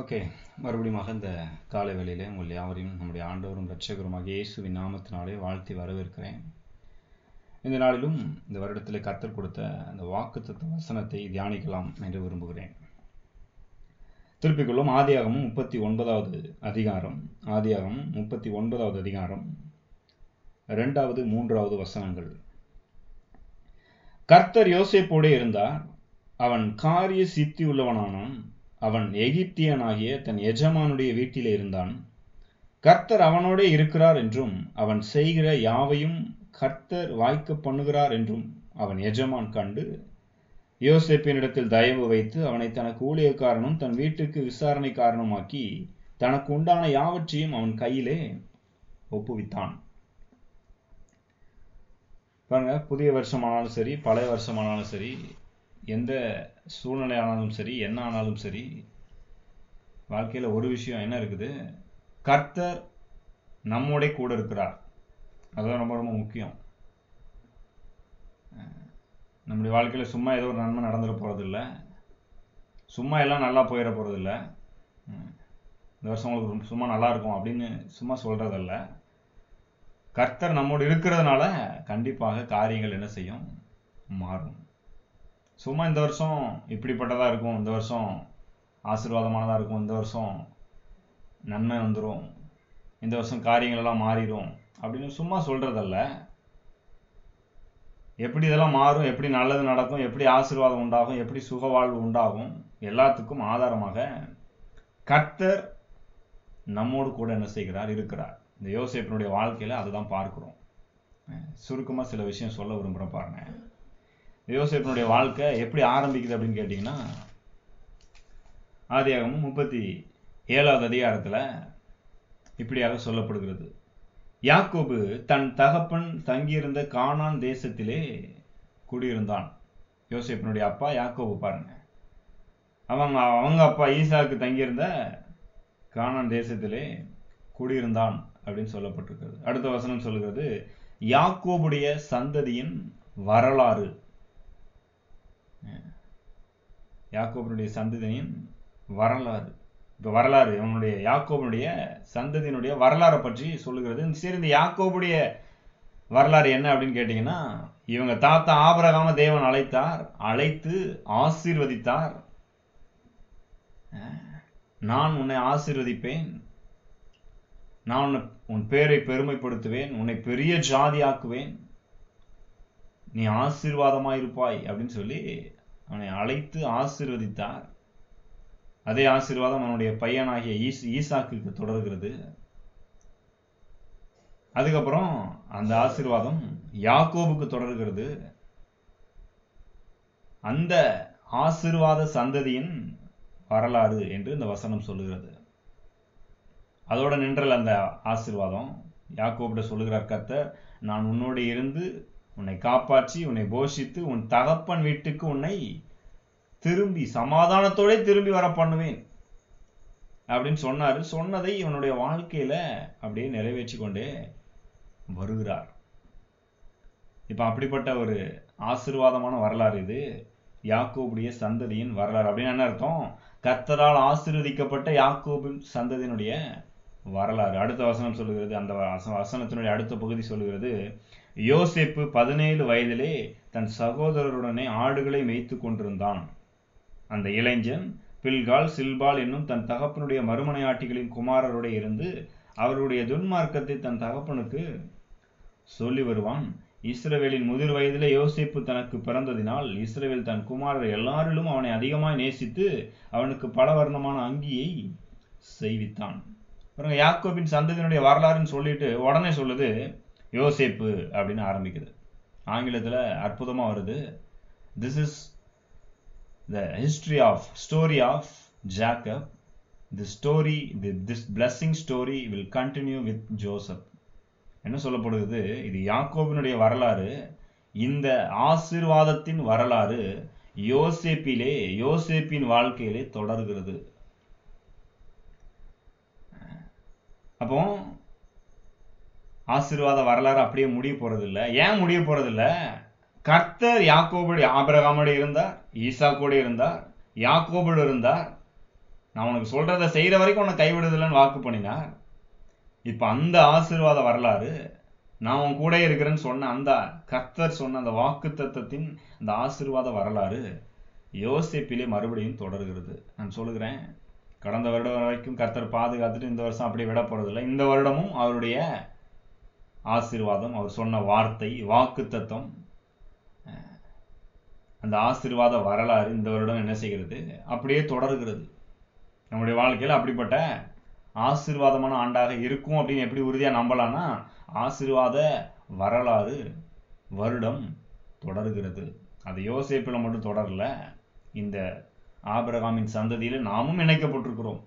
Okay மறுபடியும் இந்த காலை வேளையிலே உங்கள் யாவரையும் நம்முடைய ஆண்டவரும் இரட்சகருமாக இயேசுவின் நாமத்தினாலே வாழ்த்தி வரவேற்கிறேன். இந்த நாளிலும் இந்த வருடத்தில் கர்த்தர் கொடுத்த அந்த வாக்குத்தத்த வசனத்தை தியானிக்கலாம் என்று விரும்புகிறேன். திருப்பிக் கொள்ளும் ஆதியாகமும் முப்பத்தி ஒன்பதாவது அதிகாரம் ஆதியாகமும் முப்பத்தி ஒன்பதாவது அதிகாரம் ரெண்டாவது மூன்றாவது வசனங்கள். கர்த்தர் யோசிப்போடே இருந்தார். அவன் காரிய சித்தி உள்ளவனானான் அவன் எகிப்தியனாகிய தன் எஜமானுடைய வீட்டிலே இருந்தான். கர்த்தர் அவனோடே இருக்கிறார் என்றும் அவன் செய்கிற யாவையும் கர்த்தர் வாய்க்க பண்ணுகிறார் என்றும் அவன் எஜமான் கண்டு யோசேப்பினிடத்தில் தயவு வைத்து அவனை தனக்கு ஊழியக்காரனும் தன் வீட்டுக்கு விசாரணை காரணமாக்கி தனக்கு உண்டான யாவற்றையும் அவன் கையிலே ஒப்புவித்தான். பாருங்க புதிய வருஷமானாலும் சரி பழைய வருஷமானாலும் சரி எந்த சூழ்நிலை ஆனாலும் சரி என்ன ஆனாலும் சரி வாழ்க்கையில் ஒரு விஷயம் என்ன இருக்குது? கர்த்தர் நம்மோட கூட இருக்கிறார். அதுதான் ரொம்ப ரொம்ப முக்கியம். நம்முடைய வாழ்க்கையில் சும்மா ஏதோ ஒரு நன்மை நடந்துட போகிறதில்ல சும்மா எல்லாம் நல்லா போயிட போகிறதில்ல இந்த வருஷம் உங்களுக்கு சும்மா நல்லா இருக்கும் அப்படின்னு சும்மா சொல்கிறதல்ல கர்த்தர் நம்மோடு இருக்கிறதுனால கண்டிப்பாக காரியங்கள் என்ன செய்யும்? மாறும். சும்மா இந்த வருஷம் இப்படிப்பட்டதாக இருக்கும் இந்த வருஷம் ஆசீர்வாதமானதாக இருக்கும் இந்த வருஷம் நன்மை வந்துடும் இந்த வருஷம் காரியங்களெல்லாம் மாறிடும் அப்படின்னு சும்மா சொல்கிறதல்ல எப்படி இதெல்லாம் மாறும் எப்படி நல்லது நடக்கும் எப்படி ஆசீர்வாதம் உண்டாகும் எப்படி சுக வாழ்வு உண்டாகும் எல்லாத்துக்கும் ஆதாரமாக கர்த்தர் நம்மோடு கூட என்ன செய்கிறார் இருக்கிறார். இந்த யோசிப்பினுடைய வாழ்க்கையில் அதுதான் பார்க்குறோம். சுருக்கமாக சில விஷயம் சொல்ல விரும்புகிறேன் பாருங்கள் யோசேப்பினுடைய வாழ்க்கை எப்படி ஆரம்பிக்குது அப்படின்னு கேட்டிங்கன்னா ஆதியாகமும் முப்பத்தி ஏழாவது அதிகாரத்தில் இப்படியாக சொல்லப்படுகிறது. யாக்கோபு தன் தகப்பன் தங்கியிருந்த கானான் தேசத்திலே குடியிருந்தான். யோசிப்பினுடைய அப்பா யாக்கோபு பாருங்க. அவங்க அவங்க அப்பா ஈசாக்கு தங்கியிருந்த கானான் தேசத்திலே குடியிருந்தான் அப்படின்னு சொல்லப்பட்டிருக்கிறது. அடுத்த வசனம் சொல்லுகிறது யாக்கோபுடைய சந்ததியின் வரலாறு யாக்கோபனுடைய சந்ததியின் வரலாறு இப்போ வரலாறு அவனுடைய யாக்கோபனுடைய சந்ததியினுடைய வரலாறை பற்றி சொல்லுகிறது. சரி இந்த யாக்கோபுடைய வரலாறு என்ன அப்படின்னு கேட்டிங்கன்னா இவங்க தாத்தா ஆபரகாம தேவன் அழைத்தார் அழைத்து ஆசீர்வதித்தார். நான் உன்னை ஆசீர்வதிப்பேன். நான் உன்னை உன் பேரை பெருமைப்படுத்துவேன் உன்னை பெரிய ஜாதியாக்குவேன். நீ ஆசீர்வாதமாயிருப்பாய் அப்படின்னு சொல்லி அவனை அழைத்து ஆசிர்வதித்தார். அதே ஆசீர்வாதம் அவனுடைய பையனாகிய ஈஸ் ஈசாக்கு தொடர்கிறது. அதுக்கப்புறம் அந்த ஆசீர்வாதம் யாக்கோபுக்கு தொடர்கிறது. அந்த ஆசீர்வாத சந்ததியின் வரலாறு என்று இந்த வசனம் சொல்லுகிறது. அதோட நின்றல் அந்த ஆசீர்வாதம். யாக்கோபிட சொல்லுகிறார் கத்த நான் உன்னோடு இருந்து உன்னை காப்பாற்றி உன்னை போஷித்து உன் தகப்பன் வீட்டுக்கு உன்னை திரும்பி சமாதானத்தோட திரும்பி வர பண்ணுவேன். அப்படின்னு சொன்னாரு. சொன்னதை இவனுடைய வாழ்க்கையில அப்படியே நிறைவேற்றி கொண்டே வருகிறார். இப்ப அப்படிப்பட்ட ஒரு ஆசிர்வாதமான வரலாறு இது. யாக்கோபுடைய சந்ததியின் வரலாறு. அப்படின்னு என்ன அர்த்தம்? கர்த்தரால் ஆசீர்வதிக்கப்பட்ட யாக்கோபின் சந்ததியினுடைய வரலாறு. அடுத்த வசனம் சொல்லுகிறது. அந்த வசனத்தினுடைய அடுத்த பகுதி சொல்லுகிறது. யோசேப்பு பதினேழு வயதிலே தன் சகோதரருடனே ஆடுகளை மேய்த்து கொண்டிருந்தான். அந்த இளைஞன் பில்கால் சில்பால் என்னும் தன் தகப்பனுடைய மறுமனையாட்டிகளின் குமாரரோட இருந்து அவருடைய துன்மார்க்கத்தை தன் தகப்பனுக்கு சொல்லி வருவான். இஸ்ரவேலின் முதிர் வயதிலே யோசிப்பு தனக்கு பிறந்ததினால் இஸ்ரவேல் தன் குமாரர் எல்லாரிலும் அவனை அதிகமாய் நேசித்து அவனுக்கு பல வர்ணமான அங்கியை செய்வித்தான். பாருங்க யாக்கோபின் சந்ததியினுடைய வரலாறுன்னு சொல்லிட்டு உடனே சொல்லுது யோசேப்பு அப்படின்னு ஆரம்பிக்குது. ஆங்கிலத்தில் அற்புதமாக வருது. This is the history of story of Jacob the story the this blessing story will continue with Joseph என்ன சொல்லப்படுகிறது? இது யாக்கோபினுடைய வரலாறு. இந்த ஆசிர்வாதத்தின் வரலாறு யோசேப்பிலே யோசேப்பின் வாழ்க்கையிலே தொடர்கிறது. அப்போ ஆசீர்வாத வரலாறு அப்படியே முடிய போறதில்ல. ஏன் முடிய போறதில்ல? கர்த்தர் யாக்கோபடி ஆபிரகாமோடு இருந்தார் ஈசா கூட இருந்தார் யாக்கோபோடு இருந்தார். நான் உனக்கு சொல்றதை செய்கிற வரைக்கும் உன்னை கைவிடுதில்லைன்னு வாக்கு பண்ணினார். இப்போ அந்த ஆசீர்வாத வரலாறு நான் உன் கூட இருக்கிறேன்னு சொன்ன அந்த கர்த்தர் சொன்ன அந்த வாக்கு தத்தத்தின் அந்த ஆசீர்வாத வரலாறு யோசிப்பிலே மறுபடியும் தொடர்கிறது. நான் சொல்லுகிறேன் கடந்த வருடம் வரைக்கும் கர்த்தர் பாதுகாத்துட்டு இந்த வருஷம் அப்படியே விட போறதில்லை. இந்த வருடமும் அவருடைய ஆசீர்வாதம் அவர் சொன்ன வார்த்தை வாக்கு தத்துவம் அந்த ஆசீர்வாத வரலாறு இந்த வருடம் என்ன செய்கிறது? அப்படியே தொடர்கிறது. நம்முடைய வாழ்க்கையில் அப்படிப்பட்ட ஆசீர்வாதமான ஆண்டாக இருக்கும் அப்படின்னு எப்படி உறுதியாக நம்பலான்னா ஆசீர்வாத வரலாறு வருடம் தொடர்கிறது. அது யோசிப்பில் மட்டும் தொடரல. இந்த ஆபிரகாமின் சந்ததியில் நாமும் இணைக்கப்பட்டிருக்கிறோம்.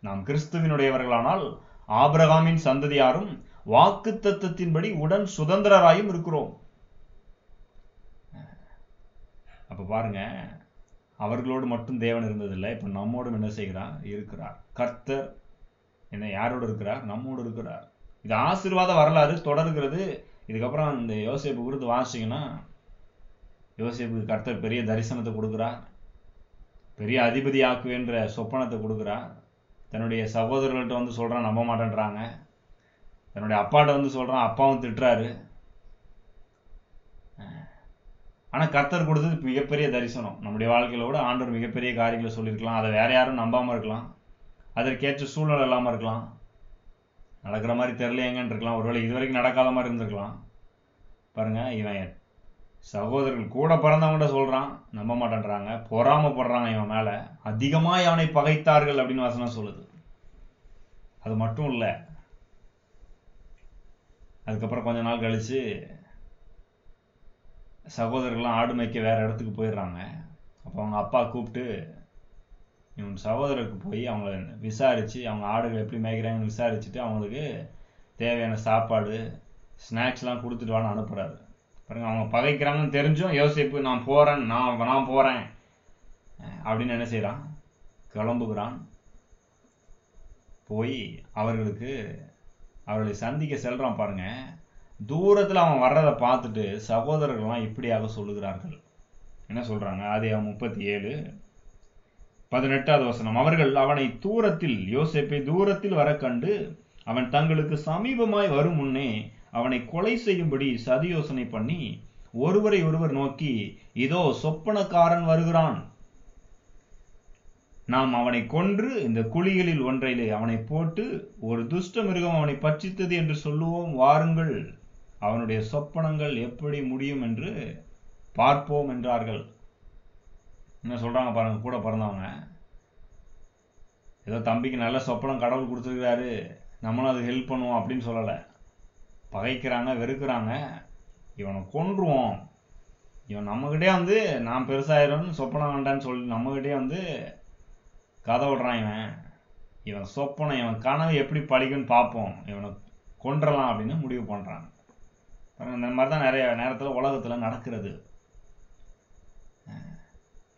நாம் கிறிஸ்துவினுடையவர்களானால் ஆபிரகாமின் சந்ததியாரும் வாக்கு தத்துவத்தின்படி உடன் சுதந்திரராயும் இருக்கிறோம். அப்ப பாருங்க அவர்களோடு மட்டும் தேவன் இருந்ததில்லை இப்ப நம்மோடும் என்ன செய்கிறார்? இருக்கிறார். கர்த்தர் என்ன யாரோடு இருக்கிறார்? நம்மோடு இருக்கிறார். இது ஆசீர்வாத வரலாறு தொடர்கிறது. இதுக்கப்புறம் இந்த யோசிப்பு குறித்து வாசிங்கன்னா யோசிப்புக்கு கர்த்தர் பெரிய தரிசனத்தை கொடுக்குறார். பெரிய அதிபதி ஆக்குவேன்ற சொப்பனத்தை கொடுக்குறார். தன்னுடைய சகோதரர்கள்ட்ட வந்து சொல்றான் நம்ப மாட்டேன்றாங்க. தன்னுடைய அப்பாட்ட வந்து சொல்கிறான் அப்பாவும் திட்டுறாரு. ஆனால் கர்த்தர் கொடுத்தது மிகப்பெரிய தரிசனம். நம்முடைய வாழ்க்கையில கூட ஆண்டவர் மிகப்பெரிய காரியங்களை சொல்லியிருக்கலாம். அதை வேற யாரும் நம்பாமல் இருக்கலாம். அதற்கேற்ற சூழ்நிலை இல்லாமல் இருக்கலாம். நடக்கிற மாதிரி தெரியலையங்கன்னு இருக்கலாம். ஒருவேளை இது வரைக்கும் நடக்காத மாதிரி இருந்திருக்கலாம். பாருங்கள் இவன் சகோதரர்கள் கூட பிறந்தவங்கள்ட்ட சொல்கிறான் நம்ப மாட்டேன்றாங்க. பொறாமப்படுறாங்க இவன் மேலே. அதிகமாக அவனை பகைத்தார்கள் அப்படின்னு வசனம் சொல்லுது. அது மட்டும் இல்லை. அதுக்கப்புறம் கொஞ்ச நாள் கழிச்சு சகோதரர்கள்லாம் ஆடு மேய்க்க வேறு இடத்துக்கு போயிடுறாங்க. அப்போ அவங்க அப்பா கூப்பிட்டு இவன் சகோதரருக்கு போய் அவங்கள விசாரித்து அவங்க ஆடுகள் எப்படி மேய்க்கிறாங்கன்னு விசாரிச்சுட்டு அவங்களுக்கு தேவையான சாப்பாடு ஸ்நாக்ஸ்லாம் கொடுத்துட்டு வான்னு அனுப்புகிறாரு பாருங்க அவங்க பகைக்கிறாங்கன்னு தெரிஞ்சும் யோசிப்பு நான் போகிறேன் நான் நான் போகிறேன் அப்படின்னு என்ன செய்கிறான் கிளம்புகிறான். போய் அவர்களுக்கு அவர்களை சந்திக்க செல்கிறான் பாருங்க. தூரத்தில் அவன் வர்றதை பார்த்துட்டு சகோதரர்கள்லாம் இப்படியாக சொல்லுகிறார்கள். என்ன சொல்கிறாங்க அதே அவன் முப்பத்தி ஏழு பதினெட்டாவது வசனம். அவர்கள் அவனை தூரத்தில் யோசிப்பை தூரத்தில் வர கண்டு அவன் தங்களுக்கு சமீபமாய் வரும் முன்னே அவனை கொலை செய்யும்படி சதி யோசனை பண்ணி ஒருவரை ஒருவர் நோக்கி இதோ சொப்பனக்காரன் வருகிறான். நாம் அவனை கொன்று இந்த குழிகளில் ஒன்றையிலே அவனை போட்டு ஒரு துஷ்ட மிருகம் அவனை பட்சித்தது என்று சொல்லுவோம். வாருங்கள் அவனுடைய சொப்பனங்கள் எப்படி முடியும் என்று பார்ப்போம் என்றார்கள். என்ன சொல்றாங்க பாருங்க கூட பிறந்தவங்க. ஏதோ தம்பிக்கு நல்ல சொப்பனம் கடவுள் கொடுத்துருக்காரு நம்மளும் அது ஹெல்ப் பண்ணுவோம் அப்படின்னு சொல்லலை. பகைக்கிறாங்க வெறுக்கிறாங்க. இவனை கொன்றுவோம். இவன் நம்மகிட்டே வந்து நான் பெருசாயிரம்னு சொப்பனம் வேண்டான்னு சொல்லி நம்மகிட்டே வந்து கதை விடுறான் இவன். இவன் சொப்பனை இவன் கனவு எப்படி பழிக்குன்னு பார்ப்போம். இவனை கொன்றலாம் அப்படின்னு முடிவு பண்ணுறாங்க இந்த மாதிரி தான் நிறைய நேரத்தில் உலகத்தில் நடக்கிறது.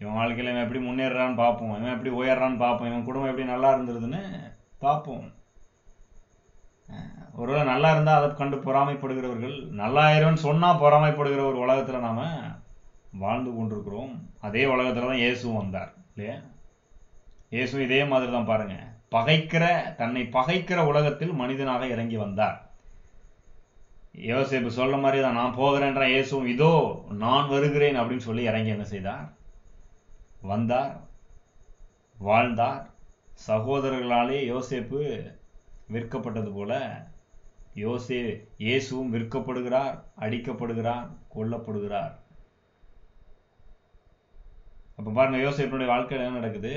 இவன் வாழ்க்கையில் இவன் எப்படி முன்னேறான்னு பார்ப்போம். இவன் எப்படி உயர்றான்னு பார்ப்போம். இவன் குடும்பம் எப்படி நல்லா இருந்துருதுன்னு பார்ப்போம். ஒருவேளை நல்லா இருந்தால் அதை கண்டு பொறாமைப்படுகிறவர்கள் நல்லாயிரம்னு சொன்னால் பொறாமைப்படுகிற ஒரு உலகத்தில் நாம் வாழ்ந்து கொண்டிருக்கிறோம். அதே உலகத்தில் தான் இயேசு வந்தார் இல்லையா? இயேசு இதே மாதிரி தான் பாருங்க. பகைக்கிற தன்னை பகைக்கிற உலகத்தில் மனிதனாக இறங்கி வந்தார். யோசேப்பு சொல்ல மாதிரி தான் நான் போகிறேன்ற இயேசுவும் இதோ நான் வருகிறேன் அப்படின்னு சொல்லி இறங்கி என்ன செய்தார்? வந்தார் வாழ்ந்தார். சகோதரர்களாலே யோசேப்பு விற்கப்பட்டது போல யோசே இயேசுவும் விற்கப்படுகிறார் அடிக்கப்படுகிறார் கொல்லப்படுகிறார். அப்போ பாருங்க யோசேப்பினுடைய வாழ்க்கையில் என்ன நடக்குது?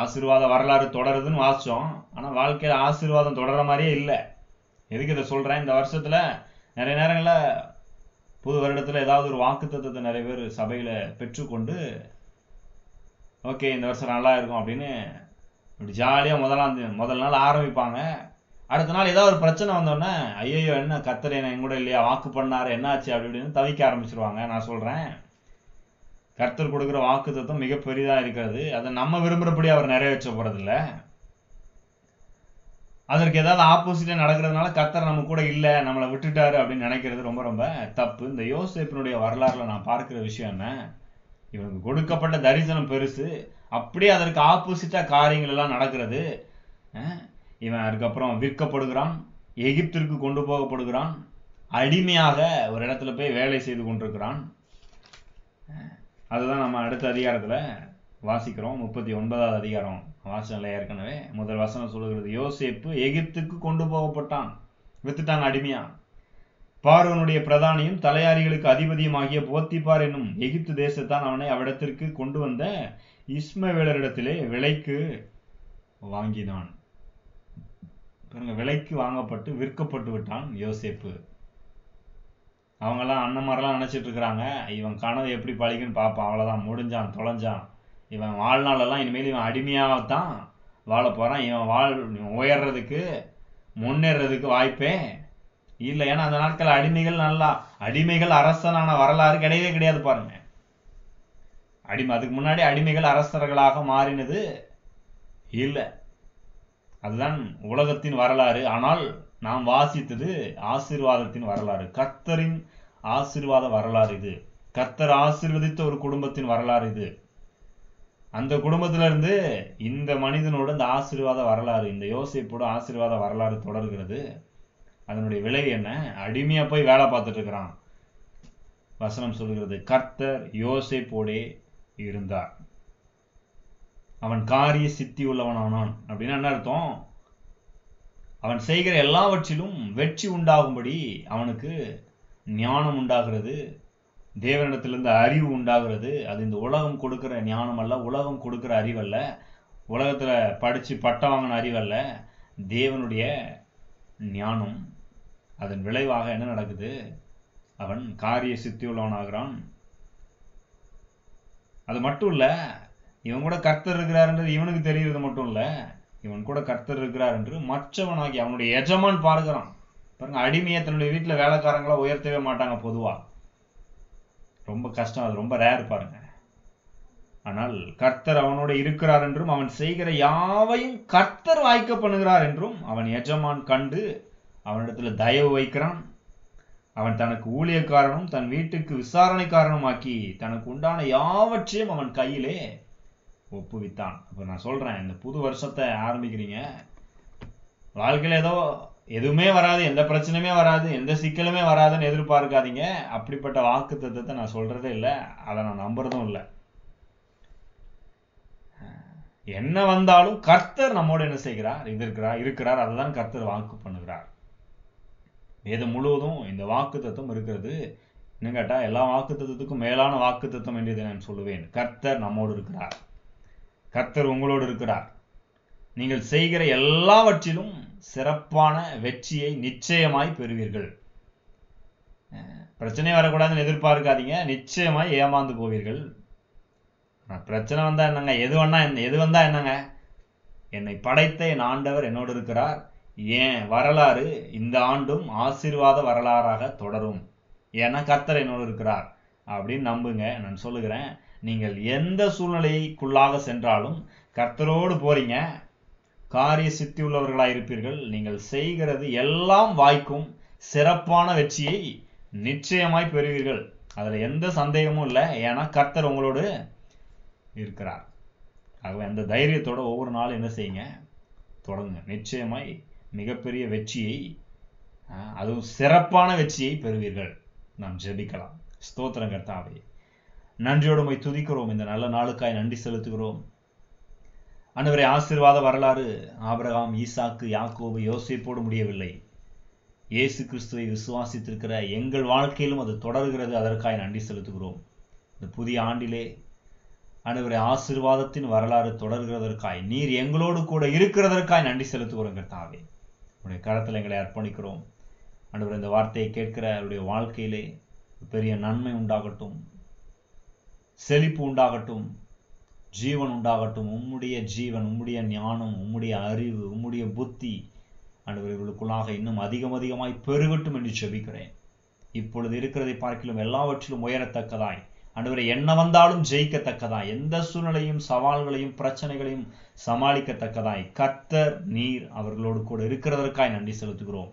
ஆசீர்வாத வரலாறு தொடருதுன்னு வாசிச்சோம். ஆனால் வாழ்க்கையில் ஆசீர்வாதம் தொடர மாதிரியே இல்லை. எதுக்கு இதை சொல்கிறேன் இந்த வருஷத்தில் நிறைய நேரங்களில் புது வருடத்தில் ஏதாவது ஒரு வாக்கு தத்துவத்தை நிறைய பேர் சபையில் பெற்றுக்கொண்டு ஓகே இந்த வருஷம் நல்லா இருக்கும் அப்படின்னு இப்படி ஜாலியாக முதலாம் முதல் நாள் ஆரம்பிப்பாங்க. அடுத்த நாள் ஏதாவது ஒரு பிரச்சனை வந்தோடனே ஐயோ என்ன கத்தர் என்ன எங்கூட இல்லையா? வாக்கு பண்ணார் என்னாச்சு? அப்படி இப்படின்னு தவிக்க ஆரம்பிச்சிருவாங்க. நான் சொல்கிறேன் கர்த்தர் கொடுக்குற வாக்கு தத்துவம் மிக பெரிதாக இருக்கிறது. அதை நம்ம விரும்புகிறபடி அவர் நிறைவேற்ற போகிறதில்ல அதற்கு ஏதாவது ஆப்போசிட்டாக நடக்கிறதுனால கர்த்தர் நம்ம கூட இல்லை நம்மளை விட்டுட்டாரு அப்படின்னு நினைக்கிறது ரொம்ப ரொம்ப தப்பு. இந்த யோசிப்பினுடைய வரலாறுல நான் பார்க்குற விஷயம் என்ன? இவனுக்கு கொடுக்கப்பட்ட தரிசனம் பெருசு. அப்படியே அதற்கு ஆப்போசிட்டாக காரியங்கள் எல்லாம் நடக்கிறது. இவன் அதுக்கப்புறம் விற்கப்படுகிறான் எகிப்திற்கு கொண்டு போகப்படுகிறான் அடிமையாக ஒரு இடத்துல போய் வேலை செய்து கொண்டிருக்கிறான். அதுதான் நம்ம அடுத்த அதிகாரத்தில் வாசிக்கிறோம். முப்பத்தி ஒன்பதாவது அதிகாரம். வாசனில் ஏற்கனவே முதல் வசனம் சொல்லுகிறது. யோசேப்பு எகிப்துக்கு கொண்டு போகப்பட்டான். வித்துட்டாங்க அடிமையா? பார்வனுடைய பிரதானியும் தலையாரிகளுக்கு அதிபதியும் ஆகிய போத்திப்பார் என்னும் எகிப்து தேசத்தான் அவனை அவ்விடத்திற்கு கொண்டு வந்த இஸ்மவேலரிடத்திலே விலைக்கு வாங்கினான். பாருங்க விலைக்கு வாங்கப்பட்டு விற்கப்பட்டு விட்டான் யோசேப்பு. அவங்கெல்லாம் அந்த மாதிரிலாம் நினச்சிட்டு இருக்கிறாங்க. இவன் கனவு எப்படி பழிக்குன்னு பார்ப்பான். அவ்வளோதான் முடிஞ்சான் தொலைஞ்சான். இவன் வாழ்நாளெல்லாம் இனிமேல் இவன் அடிமையாகத்தான் வாழ போகிறான் இவன் வாழ் இவன் உயர்றதுக்கு முன்னேறதுக்கு வாய்ப்பே இல்லை. ஏன்னா அந்த நாட்கள் அடிமைகள் நல்லா அடிமைகள் அரசனான வரலாறு கிடையவே கிடையாது பாருங்க. அடிமை அதுக்கு முன்னாடி அடிமைகள் அரசர்களாக மாறினது இல்லை. அதுதான் உலகத்தின் வரலாறு. ஆனால் நாம் வாசித்தது ஆசீர்வாதத்தின் வரலாறு. கர்த்தரின் ஆசீர்வாத வரலாறு இது. கர்த்தர் ஆசீர்வதித்த ஒரு குடும்பத்தின் வரலாறு இது. அந்த குடும்பத்தில இருந்து இந்த மனிதனோட இந்த ஆசீர்வாத வரலாறு இந்த யோசிப்போட ஆசீர்வாத வரலாறு தொடர்கிறது. அதனுடைய விளைவு என்ன? அடிமையா போய் வேலை பார்த்துட்டு இருக்கிறான். வசனம் சொல்கிறது கர்த்தர் யோசைப்போடே இருந்தார். அவன் காரிய சித்தி உள்ளவனானான். அப்படின்னா என்ன அர்த்தம்? அவன் செய்கிற எல்லாவற்றிலும் வெற்றி உண்டாகும்படி அவனுக்கு ஞானம் உண்டாகிறது. தேவனிடத்திலிருந்து அறிவு உண்டாகிறது. அது இந்த உலகம் கொடுக்குற ஞானம் அல்ல உலகம் கொடுக்குற அறிவல்ல. உலகத்தில் படித்து பட்டம் வாங்கின அறிவல்ல. தேவனுடைய ஞானம் அதன் விளைவாக என்ன நடக்குது? அவன் காரிய சித்தி உள்ளவனாகிறான் அது மட்டும் இல்லை இவன் கூட கர்த்தர் இருக்கிறாருன்றது இவனுக்கு தெரிகிறது மட்டும் இல்லை இவன் கூட கர்த்தர் இருக்கிறார் என்று மற்றவனாகி அவனுடைய எஜமான் பாருகிறான். பாருங்க அடிமையை தன்னுடைய வீட்டில் வேலைக்காரங்களா உயர்த்தவே மாட்டாங்க பொதுவா. ரொம்ப கஷ்டம் அது ரொம்ப ரேர் பாருங்க. ஆனால் கர்த்தர் அவனோட இருக்கிறார் என்றும் அவன் செய்கிற யாவையும் கர்த்தர் வாய்க்க பண்ணுகிறார் என்றும் அவன் எஜமான் கண்டு அவனிடத்துல தயவு வைக்கிறான். அவன் தனக்கு ஊழியக்காரனும் தன் வீட்டுக்கு விசாரணைக்காரனுமாக்கி தனக்கு உண்டான யாவற்றையும் அவன் கையிலே ஒப்புவித்தான். அப்ப நான் சொல்றேன் இந்த புது வருஷத்தை ஆரம்பிக்கிறீங்க. வாழ்க்கையில ஏதோ எதுவுமே வராது எந்த பிரச்சனையுமே வராது எந்த சிக்கலுமே வராதுன்னு எதிர்பார்க்காதீங்க. அப்படிப்பட்ட வாக்கு தத்துவத்தை நான் சொல்றதே இல்லை அதை நான் நம்புறதும் இல்லை. என்ன வந்தாலும் கர்த்தர் நம்மோடு என்ன செய்கிறார்? இது இருக்கிறார் இருக்கிறார் அதை தான் கர்த்தர் வாக்கு பண்ணுகிறார். வேதம் முழுவதும் இந்த வாக்கு தத்துவம் இருக்கிறது. என்ன கேட்டா எல்லா வாக்கு தத்துவத்துக்கும் மேலான வாக்கு தத்துவம் என்று இதை நான் சொல்லுவேன். கர்த்தர் நம்மோடு இருக்கிறார். கர்த்தர் உங்களோடு இருக்கிறார். நீங்கள் செய்கிற எல்லாவற்றிலும் சிறப்பான வெற்றியை நிச்சயமாய் பெறுவீர்கள். பிரச்சனை வரக்கூடாதுன்னு எதிர்பார்க்காதீங்க. நிச்சயமாய் ஏமாந்து போவீர்கள். பிரச்சனை வந்தா என்னங்க? எது வேணா என்ன? எது வந்தா என்னங்க? என்னை படைத்த என் ஆண்டவர் என்னோடு இருக்கிறார். ஏன் வரலாறு இந்த ஆண்டும் ஆசீர்வாத வரலாறாக தொடரும். ஏன்னா கர்த்தர் என்னோடு இருக்கிறார். அப்படின்னு நம்புங்க. நான் சொல்லுகிறேன். நீங்கள் எந்த சூழ்நிலைக்குள்ளாக சென்றாலும் கர்த்தரோடு போறீங்க. காரிய சித்தி உள்ளவர்களாக இருப்பீர்கள். நீங்கள் செய்கிறது எல்லாம் வாய்க்கும் சிறப்பான வெற்றியை நிச்சயமாய் பெறுவீர்கள். அதில் எந்த சந்தேகமும் இல்லை. ஏன்னா கர்த்தர் உங்களோடு இருக்கிறார். ஆகவே அந்த தைரியத்தோட ஒவ்வொரு நாளும் என்ன செய்யுங்க? தொடங்குங்க. நிச்சயமாய் மிகப்பெரிய வெற்றியை அதுவும் சிறப்பான வெற்றியை பெறுவீர்கள். நாம் ஜெபிக்கலாம். ஸ்தோத்திரம் கர்த்தாவே. நன்றியோடு உம்மை துதிக்கிறோம். இந்த நல்ல நாளுக்காய் நன்றி செலுத்துகிறோம். அன்றுவரை ஆசீர்வாத வரலாறு ஆபரகாம் ஈசாக்கு யாக்கோபு யோசிப்போடு முடியவில்லை. இயேசு கிறிஸ்துவை விசுவாசித்திருக்கிற எங்கள் வாழ்க்கையிலும் அது தொடர்கிறது. அதற்காய் நன்றி செலுத்துகிறோம். இந்த புதிய ஆண்டிலே அனைவரை ஆசீர்வாதத்தின் வரலாறு தொடர்கிறதற்காய் நீர் எங்களோடு கூட இருக்கிறதற்காய் நன்றி செலுத்துகிறோம் கர்த்தாவே உடைய கரத்தில் எங்களை அர்ப்பணிக்கிறோம். ஆண்டவர் இந்த வார்த்தையை கேட்கிற அவருடைய வாழ்க்கையிலே பெரிய நன்மை உண்டாகட்டும். செழிப்பு உண்டாகட்டும் ஜீவன் உண்டாகட்டும் உம்முடைய ஜீவன் உம்முடைய ஞானம் உம்முடைய அறிவு உம்முடைய புத்தி ஆண்டவர் இன்னும் அதிகம் அதிகமாய் பெருகட்டும் என்று செபிக்கிறேன். இப்பொழுது இருக்கிறதை பார்க்கிலும் எல்லாவற்றிலும் உயரத்தக்கதாய். அன்றுவரை என்ன வந்தாலும் ஜெயிக்கத்தக்கதாய். எந்த சூழ்நிலையும் சவால்களையும் பிரச்சனைகளையும் சமாளிக்கத்தக்கதாய். கர்த்தர் நீர் அவர்களோடு கூட இருக்கிறதற்காய் நன்றி செலுத்துகிறோம்.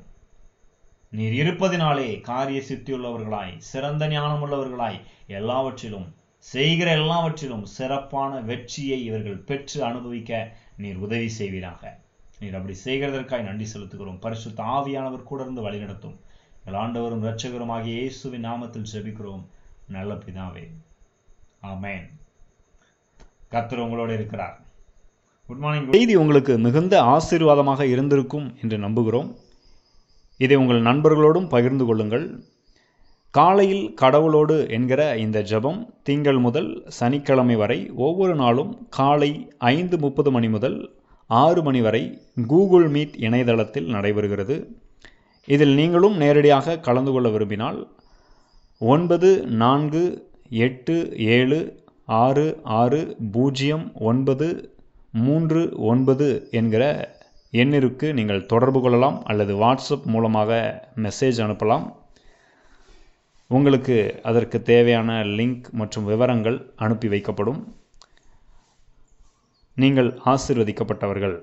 நீர் இருப்பதினாலே காரிய சித்தியுள்ளவர்களாய் சிறந்த ஞானமுள்ளவர்களாய் எல்லாவற்றிலும் செய்கிற எல்லாவற்றிலும் சிறப்பான வெற்றியை இவர்கள் பெற்று அனுபவிக்க நீர் உதவி செய்வீராக. நீர் அப்படி செய்கிறதற்காய் நன்றி செலுத்துகிறோம். பரிசுத்த ஆவியானவர் கூட இருந்து வழிநடத்தும் ஆண்டவரும் இரட்சகரும் ஆகிய இயேசுவின் நாமத்தில் செபிக்கிறோம் நல்ல பிதாவே. ஆமேன். கத்தர் உங்களோடு இருக்கிறார். குட் மார்னிங் செய்தி உங்களுக்கு மிகுந்த ஆசீர்வாதமாக இருந்திருக்கும் என்று நம்புகிறோம். இதை உங்கள் நண்பர்களோடும் பகிர்ந்து கொள்ளுங்கள். காலையில் கடவுளோடு என்கிற இந்த ஜெபம் திங்கள் முதல் சனிக்கிழமை வரை ஒவ்வொரு நாளும் காலை ஐந்து முப்பது மணி முதல் ஆறு மணி வரை கூகுள் மீட் இணையதளத்தில் நடைபெறுகிறது. இதில் நீங்களும் நேரடியாக கலந்து கொள்ள விரும்பினால் ஒன்பது நான்கு எட்டு ஏழு ஆறு ஆறு பூஜ்ஜியம் ஒன்பது மூன்று ஒன்பது என்கிற எண்ணிற்கு நீங்கள் தொடர்பு கொள்ளலாம் அல்லது வாட்ஸ்அப் மூலமாக மெசேஜ் அனுப்பலாம். உங்களுக்கு அதற்கு தேவையான லிங்க் மற்றும் விவரங்கள் அனுப்பி வைக்கப்படும். நீங்கள் ஆசிர்வதிக்கப்பட்டவர்கள்.